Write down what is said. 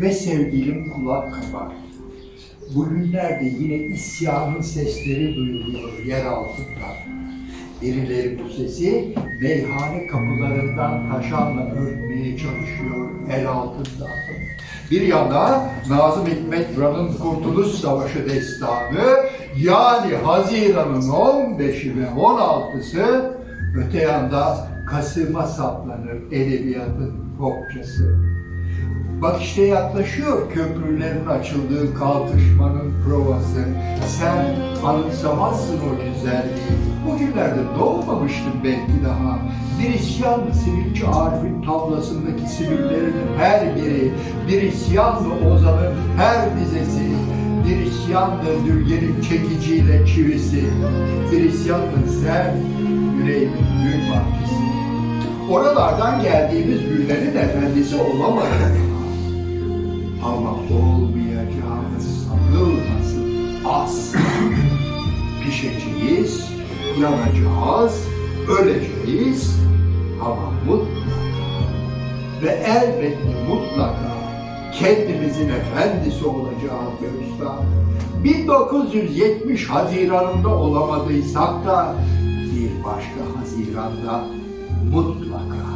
Ve sevgilim kulak kabar. Bugünlerde yine isyanın sesleri duyuluyor yer altından. Birileri bu sesi meyhane kapılarından taşanla örtmeye çalışıyor el altından. Bir yanda Nazım Hikmet Duran'ın Kurtuluş Savaşı destanı yani Haziran'ın 15'i ve 16'sı öte yanda Kasım'a saplanır edebiyatın kopçası. Bak işte yaklaşıyor köprülerin açıldığı kalkışmanın provası. Sen anımsamazsın o güzelliği. Bugünlerde doğmamıştın belki daha. Bir isyanlı sivilci Arif'in tablasındaki sivillerin her biri, bir isyanlı Ozan'ın her dizesi, bir isyanlı Dülger'in çekiciyle çivisi, bir isyanlı sen yüreğimin gül bahçesi. Oralardan geldiğimiz efendisi olamadık. Ama olmayacağımız sanılmasın asla. Pişeceğiz, yanacağız, öleceğiz ama mutlaka ve elbette mutlaka kendimizin efendisi olacağız be usta. 1970 Haziran'ında olamadıysak da bir başka Haziran'da mutlaka